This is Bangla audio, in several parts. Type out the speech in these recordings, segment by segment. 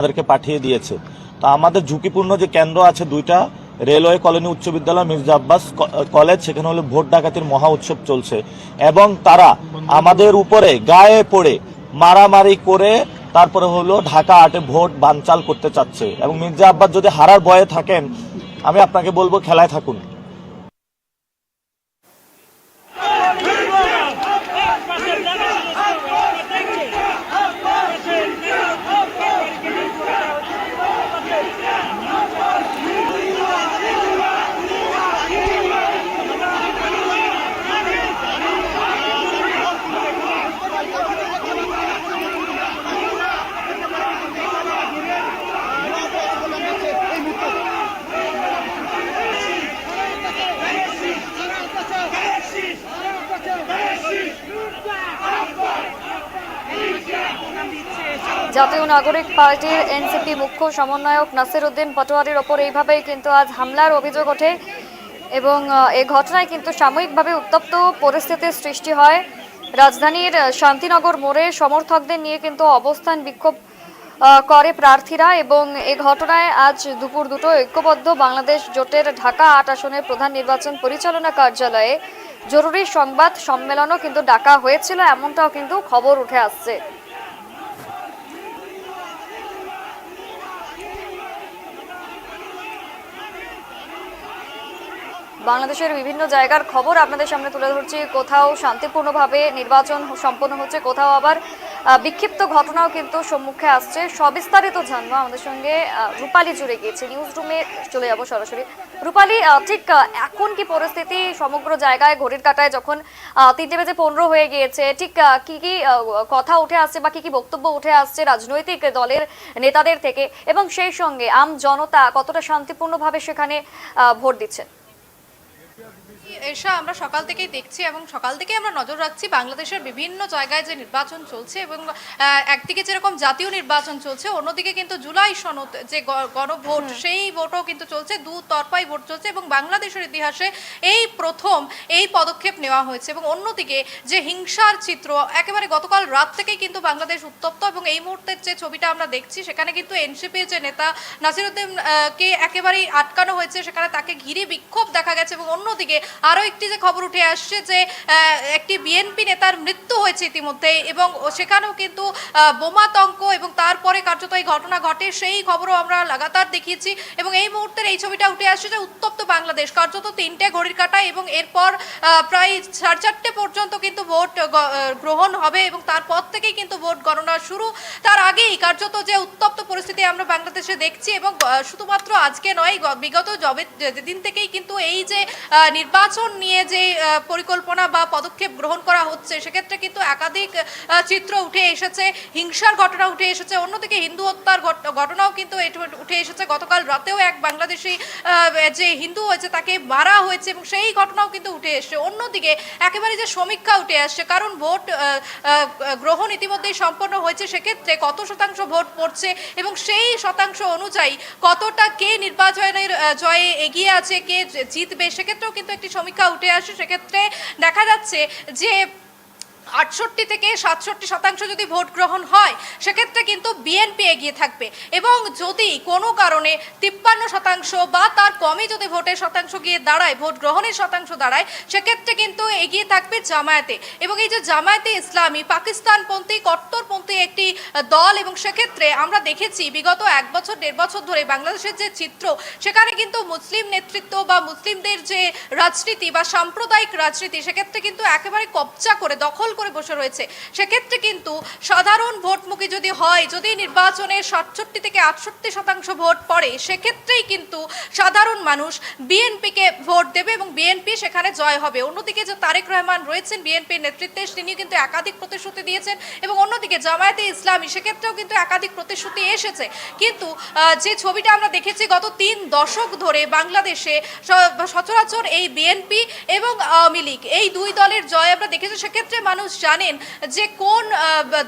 তাদেরকে পাঠিয়ে দিয়েছে। তো আমাদের ঝুঁকিপূর্ণ যে কেন্দ্র আছে দুইটা, রেলওয়ে কলোনি উচ্চ বিদ্যালয়, মির্জা আব্বাস কলেজ, সেখানে হলো ভোট ডাকাতির মহা উৎসব চলছে। এবং তারা আমাদের উপরে গায়ে পড়ে মারামারি করে তারপরে হলো ঢাকা আটে ভোট বানচাল করতে চাচ্ছে। এবং মির্জা আব্বাস যদি হারার ভয়ে থাকেন, আমি আপনাকে বলব খেলায় থাকুন। জাতীয় নাগরিক পার্টির এনসিপি মুখ্য সমন্বয়ক নাসির উদ্দিন পাটোয়ারির ওপর এইভাবেই কিন্তু আজ হামলার অভিযোগ ওঠে এবং এই ঘটনায় কিন্তু সাময়িকভাবে উত্তপ্ত পরিস্থিতির সৃষ্টি হয়। রাজধানীর শান্তিনগর মোড়ে সমর্থকদের নিয়ে কিন্তু অবস্থান বিক্ষোভ করে প্রার্থীরা এবং এ ঘটনায় আজ দুপুর দুটো ঐক্যবদ্ধ বাংলাদেশ জোটের ঢাকা আট আসনের প্রধান নির্বাচন পরিচালনা কার্যালয়ে জরুরি সংবাদ সম্মেলনও কিন্তু ডাকা হয়েছিল। এমনটাও কিন্তু খবর উঠে আসছে। বাংলাদেশের বিভিন্ন জায়গার খবর আপনাদের সামনে তুলে ধরছি। কোথাও শান্তিপূর্ণভাবে নির্বাচন সম্পন্ন হচ্ছে, কোথাও আবার বিক্ষিপ্ত ঘটনাও কিন্তু সম্মুখে আসছে। সবিস্তারিত জানব আমাদের সঙ্গে রূপালী জুড়ে গিয়েছে। নিউজ রুমে চলে যাব সরাসরি। রূপালী ঠিক এখন কি পরিস্থিতি? সমগ্র জায়গায় ঘড়ির কাটায় যখন তিনটে বেজে পনেরো হয়ে গিয়েছে, ঠিক কি কি কথা উঠে আসছে বা কি কি বক্তব্য উঠে আসছে রাজনৈতিক দলের নেতাদের থেকে? এবং সেই সঙ্গে আম জনতা কতটা শান্তিপূর্ণভাবে সেখানে ভোট দিচ্ছে? এসা আমরা সকাল থেকেই দেখছি এবং সকাল থেকেই আমরা নজর রাখছি বাংলাদেশের বিভিন্ন জায়গায় যে নির্বাচন চলছে এবং একদিকে যেরকম জাতীয় নির্বাচন চলছে অন্যদিকে কিন্তু জুলাই সনদ যে গণভোট সেই ভোটও কিন্তু চলছে দু তরফাই ভোট চলছে এবং বাংলাদেশের ইতিহাসে এই প্রথম এই পদক্ষেপ নেওয়া হয়েছে এবং অন্যদিকে যে হিংসার চিত্র একেবারে গতকাল রাত থেকেই কিন্তু বাংলাদেশ উত্তপ্ত এবং এই মুহূর্তের যে ছবিটা আমরা দেখছি সেখানে কিন্তু এনসিপির যে নেতা নাসিরুদ্দিন কে একেবারেই আটকানো হয়েছে সেখানে তাকে ঘিরে বিক্ষোভ দেখা গেছে এবং অন্যদিকে আরও একটি যে খবর উঠে আসছে যে একটি বিএনপি নেতার মৃত্যু হয়েছে ইতিমধ্যে এবং সেখানেও কিন্তু বোমাতঙ্ক এবং তারপরে কার্যত এই ঘটনা ঘটে সেই খবরও আমরা লাগাতার দেখিয়েছি এবং এই মুহূর্তের এই ছবিটা উঠে আসছে যে উত্তপ্ত বাংলাদেশ কার্যত তিনটে ঘড়ির কাটায় এবং এরপর প্রায় সাড়ে চারটে পর্যন্ত কিন্তু ভোট গ্রহণ হবে এবং তারপর থেকেই কিন্তু ভোট গণনা শুরু। তার আগেই কার্যত যে উত্তপ্ত পরিস্থিতি আমরা বাংলাদেশে দেখছি এবং শুধুমাত্র আজকে নয় বিগত জবে যেদিন থেকেই কিন্তু এই যে আহ, নির্বাচন নিয়ে যে পরিকল্পনা বা পদক্ষেপ গ্রহণ করা হচ্ছে, সেক্ষেত্রে কিন্তু একাধিক চিত্র উঠে এসেছে, হিংসার ঘটনা উঠে এসেছে, অন্যদিকে হিন্দু হত্যার ঘটনাও কিন্তু উঠে এসেছে। গতকাল রাতেও এক বাংলাদেশি যে হিন্দু হয়েছে তাকে মারা হয়েছে এবং সেই ঘটনাও কিন্তু উঠে এসেছে। অন্যদিকে একেবারে যে সমীক্ষা উঠে আসছে, কারণ ভোট গ্রহণ ইতিমধ্যেই সম্পন্ন হয়েছে, সেক্ষেত্রে কত শতাংশ ভোট পড়ছে এবং সেই শতাংশ অনুযায়ী কতটা কে নির্বাচনের জয়ে এগিয়ে আছে, কে জিতবে, সেক্ষেত্রেও কিন্তু একটি সমীক্ষা উঠে আসে সেক্ষেত্রে দেখা যাচ্ছে যে আটষট্টি থেকে সাতষট্টি শতাংশ যদি ভোট গ্রহণ হয়, সেক্ষেত্রে কিন্তু বিএনপি এগিয়ে থাকবে। এবং যদি কোনো কারণে তিপ্পান্ন শতাংশ বা তার কমই যদি ভোটের শতাংশ গিয়ে দাঁড়ায়, ভোট গ্রহণের শতাংশ দাঁড়ায়, সেক্ষেত্রে কিন্তু এগিয়ে থাকবে জামায়াতে। এবং এই যে জামায়াতে ইসলামী, পাকিস্তানপন্থী, কট্টরপন্থী একটি দল, এবং সেক্ষেত্রে আমরা দেখেছি বিগত এক বছর, দেড় বছর ধরে বাংলাদেশের যে চিত্র, সেখানে কিন্তু মুসলিম নেতৃত্ব বা মুসলিমদের যে রাজনীতি বা সাম্প্রদায়িক রাজনীতি, সেক্ষেত্রে কিন্তু একেবারে কবজা করে, দখল করে বসে রয়েছে। সেক্ষেত্রে কিন্তু সাধারণ ভোটমুখী যদি হয়, যদি নির্বাচনে সাতষট্টি থেকে আটষট্টি শতাংশ ভোট পড়ে, সেক্ষেত্রেই কিন্তু সাধারণ মানুষ বিএনপিকে ভোট দেবে এবং বিএনপি সেখানে জয় হবে। অন্যদিকে যে তারেক রহমান রয়েছেন, বিএনপির নেতৃত্বে তিনি কিন্তু একাধিক প্রতিশ্রুতি দিয়েছেন এবং অন্যদিকে জামায়াতে ইসলামী, সেক্ষেত্রেও কিন্তু একাধিক প্রতিশ্রুতি এসেছে। কিন্তু যে ছবিটা আমরা দেখেছি, গত তিন দশক ধরে বাংলাদেশে সচরাচর এই বিএনপি এবং আওয়ামী লীগ, এই দুই দলের জয় আমরা দেখেছি। সেক্ষেত্রে মানুষ মানুষ জানেন যে কোন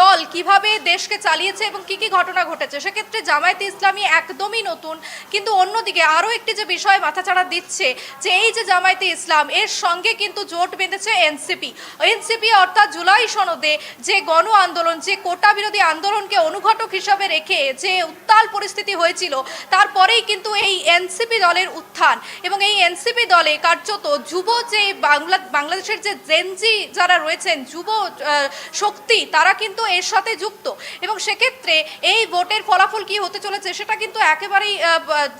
দল কীভাবে দেশকে চালিয়েছে এবং কি কি ঘটনা ঘটেছে। সেক্ষেত্রে জামায়াতে ইসলামী একদমই নতুন। কিন্তু অন্যদিকে আরও একটি যে বিষয় মাথাচাড়া দিচ্ছে, যে এই যে জামায়াতে ইসলাম, এর সঙ্গে কিন্তু জোট বেঁধেছে এনসিপি। এনসিপি অর্থাৎ জুলাই সনদে যে গণ আন্দোলন, যে কোটা বিরোধী আন্দোলনকে অনুঘটক হিসাবে রেখে যে উত্তাল পরিস্থিতি হয়েছিল, তারপরেই কিন্তু এই এনসিপি দলের উত্থান। এবং এই এনসিপি দলে কার্যত যুব যে বাংলা, বাংলাদেশের যে জেনজি যারা রয়েছেন, যুব আহ, শক্তি তারা কিন্তু এর সাথে যুক্ত। এবং সেক্ষেত্রে এই ভোটের ফলাফল কি হতে চলেছে সেটা কিন্তু একেবারেই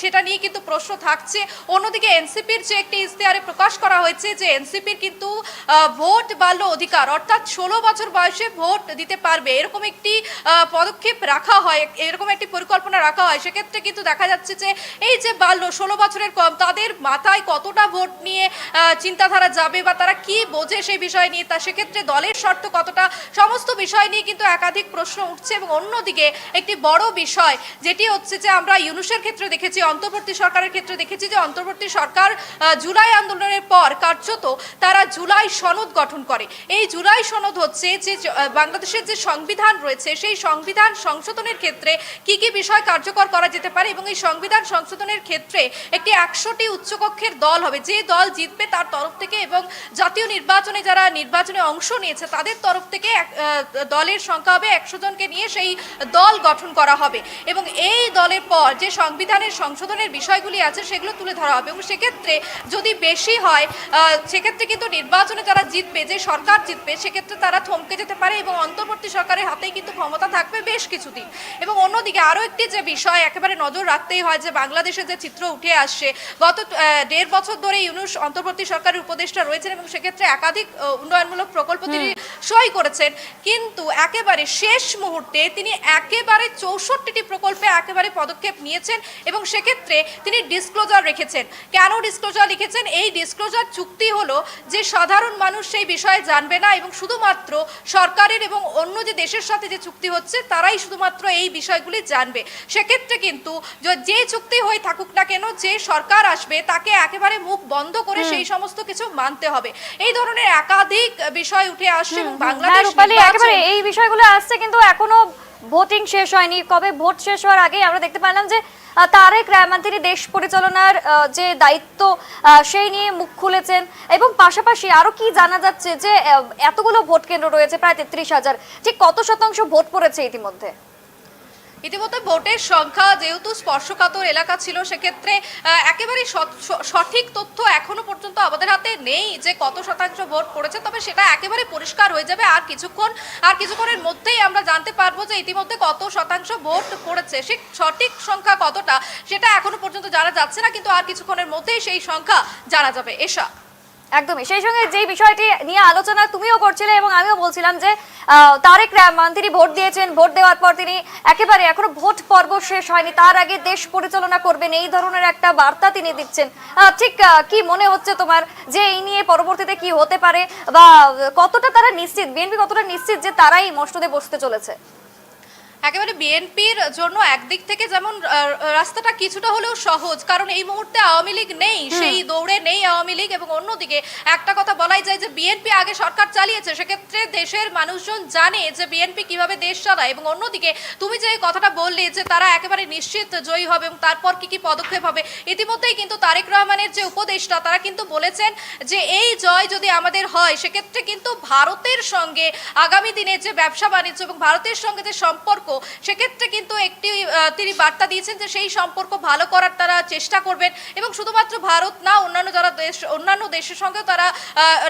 সেটা নিয়ে কিন্তু প্রশ্ন থাকছে। অন্যদিকে এনসিপির যে একটি ইশতেহারে প্রকাশ করা হয়েছে যে এনসিপির কিন্তু ভোট বাল্য অধিকার অর্থাৎ ষোলো বছর বয়সে ভোট দিতে পারবে এরকম একটি পদক্ষেপ রাখা হয় এরকম একটি পরিকল্পনা রাখা হয়। সেক্ষেত্রে কিন্তু দেখা যাচ্ছে যে এই যে বাল্য ষোলো বছরের কম তাদের মাথায় কতটা ভোট নিয়ে চিন্তাধারা যাবে বা তারা কি বোঝে সেই বিষয় নিয়ে তা সেক্ষেত্রে দলের শর্ত কতটা? সমস্ত বিষয় নিয়ে কিন্তু একাধিক প্রশ্ন উঠছে এবং অন্যদিকে একটি বড় বিষয় যেটি হচ্ছে যে আমরা ইউনুসের ক্ষেত্রে দেখেছি, অন্তর্বর্তী সরকারের ক্ষেত্রে দেখেছি যে অন্তর্বর্তী সরকার জুলাই আন্দোলনের পর কার্যত তারা জুলাই সনদ গঠন করে। এই জুলাই সনদ হচ্ছে যে বাংলাদেশের যে সংবিধান রয়েছে, সেই সংবিধান সংশোধনের ক্ষেত্রে কি কি বিষয় কার্যকর করা যেতে পারে এবং এই সংবিধান সংশোধনের ক্ষেত্রে একটি একশোটি উচ্চকক্ষের দল হবে। যে দল জিতবে তার তরফ থেকে এবং জাতীয় নির্বাচনে যারা নির্বাচনে অংশ নিয়েছে তাদের তরফ থেকে দলের সংখ্যা হবে একশো জনকে নিয়ে সেই দল গঠন করা হবে। এবং এই দলের পর যে সংবিধানের সংশোধনের বিষয়গুলি আছে, সেগুলো তুলে ধরা হবে। এবং সেক্ষেত্রে যদি বেশি হয় সেক্ষেত্রে কিন্তু নির্বাচনে যারা জিতবে, যে সরকার জিতবে, সেক্ষেত্রে তারা থমকে যেতে পারে এবং অন্তর্বর্তী সরকারের হাতেই কিন্তু ক্ষমতা থাকবে বেশ কিছুদিন। এবং অন্যদিকে আরও একটি যে বিষয় একেবারে নজর রাখতেই হয়, যে বাংলাদেশে যে চিত্র উঠে আসছে, গত দেড় বছর ধরে ইউনুস অন্তর্বর্তী সরকারের উপদেষ্টা রয়েছেন এবং সেক্ষেত্রে একাধিক উন্নয়নমূলক প্রকল্প তিনি সই করেছেন। কিন্তু একেবারে শেষ মুহূর্তে তিনি একেবারে চৌষট্টিটি প্রকল্পে একেবারে পদক্ষেপ নিয়েছেন এবং সেক্ষেত্রে তিনি ডিসক্লোজার রেখেছেন। কেন ডিসক্লোজার লিখেছেন? এই ডিসক্লোজার চুক্তি হলো যে সাধারণ মানুষ সেই বিষয়ে জানবে না এবং শুধুমাত্র সরকারের এবং অন্য যে দেশের সাথে যে চুক্তি হচ্ছে তারাই শুধুমাত্র এই বিষয়গুলি জানবে। সেক্ষেত্রে কিন্তু য- চুক্তি হয়ে থাকুক না কেন যে সরকার আসবে তাকে একেবারে মুখ বন্ধ করে সেই সমস্ত কিছু মানতে হবে। এই ধরনের একাধিক বিষয় উঠে আসছে এবং হ্যাঁ বাংলাদেশ রূপালী একেবারে এই বিষয়গুলো আসছে কিন্তু এখনও ভোটিং শেষ হয়নি। কবে ভোট শেষ হওয়ার আগেই আমরা দেখতে পেলাম যে তারেক রহমান তিনি দেশ পরিচালনার যে দায়িত্ব আহ, সেই নিয়ে মুখ খুলেছেন। এবং পাশাপাশি আরও কি জানা যাচ্ছে যে এতগুলো ভোট কেন্দ্র রয়েছে প্রায় তেত্রিশ হাজার। ঠিক কত শতাংশ ভোট পড়েছে ইতিমধ্যে? ইতিমধ্যে ভোটের সংখ্যা যেহেতু স্পর্শকাতর এলাকা ছিল, সেক্ষেত্রে একেবারে সঠিক তথ্য এখনও পর্যন্ত আমাদের হাতে নেই যে কত শতাংশ ভোট পড়েছে, তবে সেটা একেবারে পরিষ্কার হয়ে যাবে। আর কিছুক্ষণ, আর কিছুক্ষণের মধ্যেই আমরা জানতে পারব যে ইতিমধ্যে কত শতাংশ ভোট পড়েছে। সে সঠিক সংখ্যা কতটা, সেটা এখনও পর্যন্ত জানা যাচ্ছে না, কিন্তু আর কিছুক্ষণের মধ্যেই সেই সংখ্যা জানা যাবে। এসা একদমই। সেই সঙ্গে যেই বিষয়টি নিয়ে আলোচনা তুমিও করছিলে এবং আমিও বলছিলাম যে তারেক রহমান তিনি ভোট দিয়েছেন, ভোট দেওয়ার পর তিনি একেবারে এখনও ভোট পর্ব শেষ হয়নি। তার আগে দেশ পরিচালনা করবেন, এই ধরনের একটা বার্তা তিনি দিচ্ছেন। ঠিক কি মনে হচ্ছে তোমার যে এই নিয়ে পরবর্তীতে কি হতে পারে বা কতটা তারা নিশ্চিত, বিএনপি কতটা নিশ্চিত যে তারাই মসনদে বসতে চলেছে? একেবারে বিএনপির জন্য একদিক থেকে যেমন রাস্তাটা কিছুটা হলেও সহজ কারণ এই মুহূর্তে আওয়ামী লীগ নেই সেই দৌড়ে নেই আওয়ামী লীগ এবং অন্যদিকে একটা কথা বলাই যায় যে বিএনপি আগে সরকার চালিয়েছে সেক্ষেত্রে দেশের মানুষজন জানে যে বিএনপি কীভাবে দেশ চালায় এবং অন্যদিকে তুমি যে কথাটা বললে যে তারা একেবারে নিশ্চিত জয়ী হবে এবং তারপর কি কি পদক্ষেপ হবে ইতিমধ্যেই কিন্তু তারেক রহমানের যে উপদেষ্টা তারা কিন্তু বলেছেন যে এই জয় যদি আমাদের হয় সেক্ষেত্রে কিন্তু ভারতের সঙ্গে আগামী দিনে যে ব্যবসা বাণিজ্য এবং ভারতের সঙ্গে যে সম্পর্ক সেক্ষেত্রে কিন্তু একটি তিনি বার্তা দিয়েছেন যে সেই সম্পর্ক ভালো করার তারা চেষ্টা করবেন এবং শুধুমাত্র ভারত না, অন্যান্য যারা দেশ, অন্যান্য দেশের সঙ্গেও তারা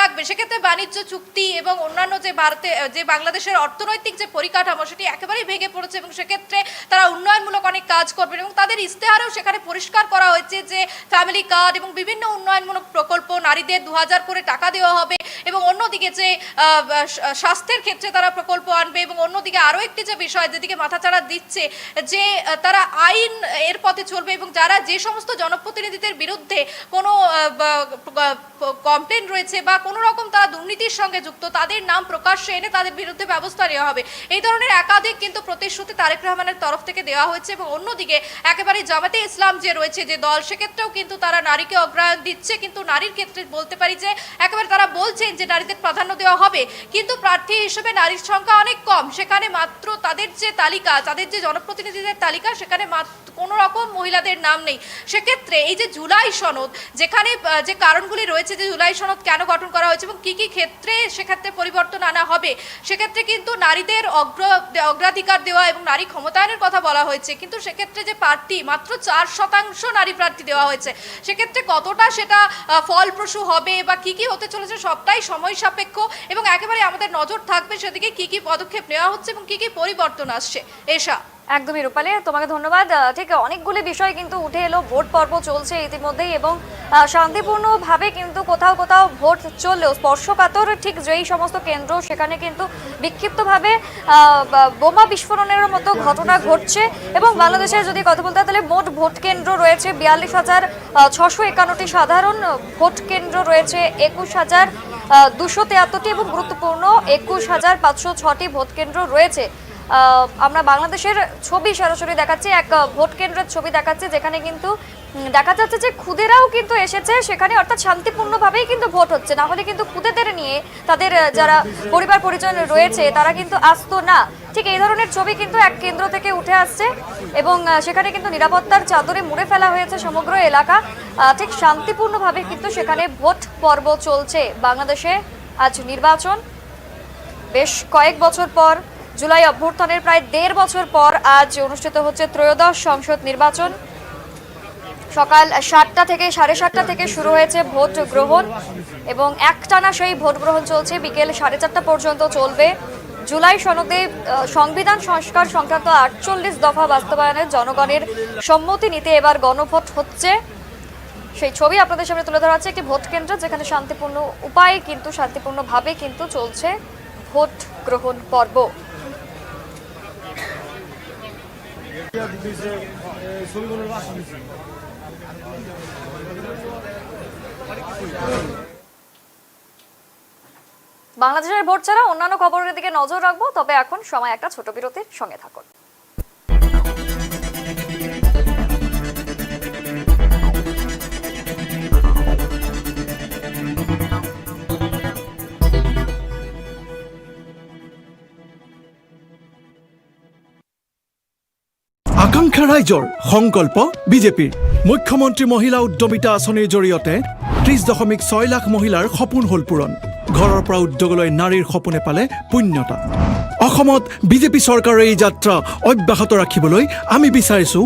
রাখবে। সেক্ষেত্রে বাণিজ্য চুক্তি এবং অন্যান্য যে ভারতে যে বাংলাদেশের অর্থনৈতিক যে পরিকাঠামো, সেটি একেবারেই ভেঙে পড়েছে এবং সেক্ষেত্রে তারা উন্নয়নমূলক অনেক কাজ করবেন এবং তাদের ইশতেহারেও সেখানে পরিষ্কার করা হয়েছে যে ফ্যামিলি কার্ড এবং বিভিন্ন উন্নয়নমূলক প্রকল্প নারীদের দু হাজার করে টাকা দেওয়া হবে এবং অন্যদিকে যে স্বাস্থ্যের ক্ষেত্রে তারা প্রকল্প আনবে এবং অন্যদিকে আরও একটি যে বিষয়, যে যেদিকে মাথাচাড়া দিচ্ছে যে তারা আইন এর পথে চলবে এবং যারা যে সমস্ত জনপ্রতিনিধিদের বিরুদ্ধে কোনো কমপ্লেন রয়েছে বা কোনো রকম তারা দুর্নীতির সঙ্গে যুক্ত, তাদের নাম প্রকাশ্যে এনে তাদের বিরুদ্ধে ব্যবস্থা নেওয়া হবে। এই ধরনের একাধিক কিন্তু প্রতিশ্রুতি তারেক রহমানের তরফ থেকে দেওয়া হয়েছে এবং অন্যদিকে একেবারে জামাতে ইসলাম যে রয়েছে যে দল, সেক্ষেত্রেও কিন্তু তারা নারীকে অগ্রায়ণ দিচ্ছে, কিন্তু নারীর ক্ষেত্রে বলতে পারি যে, একেবারে তারা বলছেন যে নারীদের প্রাধান্য দেওয়া হবে। কিন্তু প্রার্থী হিসেবে নারীর সংখ্যা অনেক কম। সেখানে মাত্র তাদের যে তালিকা, তাদের যে জনপ্রতিনিধিদের তালিকা, সেখানে কোনো রকম মহিলাদের নাম নেই। সেক্ষেত্রে এই যে জুলাই সনদ, যেখানে যে কারণগুলি রয়েছে, যে জুলাই সনদ কেন গঠন করা হয়েছে এবং কী কী ক্ষেত্রে সেক্ষেত্রে পরিবর্তন আনা হবে, সেক্ষেত্রে কিন্তু নারীদের অগ্র, অগ্রাধিকার দেওয়া এবং নারী ক্ষমতায়নের কথা বলা হয়েছে। কিন্তু সেক্ষেত্রে যে প্রার্থী মাত্র চার শতাংশ নারী প্রার্থী দেওয়া হয়েছে। সেক্ষেত্রে কতটা সেটা ফলপ্রসূ হবে বা কি কি হতে চলেছে সবটাই সময় সাপেক্ষ এবং একেবারে আমাদের নজর থাকবে সেদিকে কি কি পদক্ষেপ নেওয়া হচ্ছে এবং কি কি পরিবর্তন আসছে। এসা একদমই রূপালী, তোমাকে ধন্যবাদ। ঠিক অনেকগুলি বিষয় কিন্তু উঠে এলো। ভোট পর্ব চলছে ইতিমধ্যেই এবং শান্তিপূর্ণভাবে কিন্তু কোথাও কোথাও ভোট চললেও স্পর্শকাতর ঠিক যেই সমস্ত কেন্দ্র, সেখানে কিন্তু বিক্ষিপ্তভাবে বোমা বিস্ফোরণের মতো ঘটনা ঘটছে। এবং বাংলাদেশের যদি কথা বলতে তাহলে মোট ভোট কেন্দ্র রয়েছে বিয়াল্লিশ হাজার ছশো একান্নটি সাধারণ। ভোট কেন্দ্র রয়েছে একুশ হাজার দুশো তেয়াত্তরটি এবং গুরুত্বপূর্ণ একুশ হাজার পাঁচশো ছটি ভোট কেন্দ্র রয়েছে। আমরা বাংলাদেশের ছবি সরাসরি দেখাচ্ছি, এক ভোট কেন্দ্রের ছবি দেখাচ্ছি, যেখানে কিন্তু দেখা যাচ্ছে যে খুদেরাও কিন্তু এসেছে, সেখানে অর্থাৎ শান্তিপূর্ণভাবেই কিন্তু ভোট হচ্ছে। না হলে কিন্তু খুদেদের নিয়ে তাদের যারা পরিবার, পরিজন রয়েছে, তারা কিন্তু আসতো না। ঠিক এই ধরনের ছবি কিন্তু এক কেন্দ্র থেকে উঠে আসছে এবং সেখানে কিন্তু নিরাপত্তার চাদরে মুড়ে ফেলা হয়েছে সমগ্র এলাকা। ঠিক শান্তিপূর্ণভাবে কিন্তু সেখানে ভোট পর্ব চলছে। বাংলাদেশে আজ নির্বাচন। বেশ কয়েক বছর পর জুলাই অভ্যর্থনের প্রায় দেড় বছর পর আজ অনুষ্ঠিত হচ্ছে ত্রয়োদশ সংসদ নির্বাচন। সকাল সাতটা থেকে সাড়ে সাতটা থেকে শুরু হয়েছে ভোট গ্রহণ এবং একটানা সেই ভোট গ্রহণ চলছে। বিকেল সাড়ে চারটা পর্যন্ত চলবে। জুলাই সনদে সংবিধান সংস্কার সংক্রান্ত আটচল্লিশ দফা বাস্তবায়নের জনগণের সম্মতি নিতে এবার গণভোট হচ্ছে। সেই ছবি আপনাদের সামনে তুলে ধরা হচ্ছে একটি ভোট কেন্দ্র, যেখানে শান্তিপূর্ণ উপায়ে কিন্তু, শান্তিপূর্ণভাবে কিন্তু চলছে ভোট গ্রহণ পর্ব। বাংলাদেশের ভোট ছাড়া অন্যান্য খবরের দিকে নজর রাখব, তবে এখন সময় একটা ছোট বিরতির সঙ্গে থাকুন। আকাংক্ষা ৰাইজৰ সংকল্প বিজেপিৰ। মুখ্যমন্ত্ৰী মহিলা উদ্যমিতা আঁচনিৰ জৰিয়তে ত্ৰিশ দশমিক ছয় লাখ মহিলাৰ সপোন হ'ল পূৰণ। ঘৰৰ পৰা উদ্যোগলৈ নাৰীৰ সপোনে পালে পুণ্যতা। অসমত বিজেপি চৰকাৰৰ এই যাত্ৰা অব্যাহত ৰাখিবলৈ আমি বিচাৰিছোঁ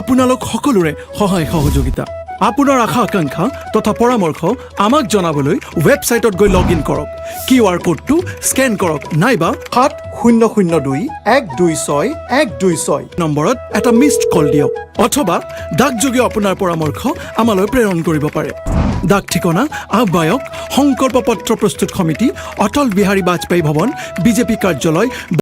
আপোনালোক সকলোৰে সহায় সহযোগিতা। আপোনাৰ আশা আকাংক্ষা তথা পৰামৰ্শ আমাক জনাবলৈ ৱেবছাইটত গৈ লগ ইন কৰক। কিউ আৰ কোডটো স্কেন কৰক নাইবা সাত শূন্য শূন্য দুই, এক দুই ছয়, এক দুই ছয়। নম্বৰত এটা মিছড কল দিয়ক, অথবা ডাকযোগে আপোনাৰ পৰামৰ্শ আমালৈ প্ৰেৰণ কৰিব পাৰে। ডাক ঠিকনা, আহ্বায়ক সংকল্প পত্ৰ প্ৰস্তুত সমিতি, অটল বিহাৰী বাজপেয়ী ভৱন, বিজেপি কাৰ্যালয়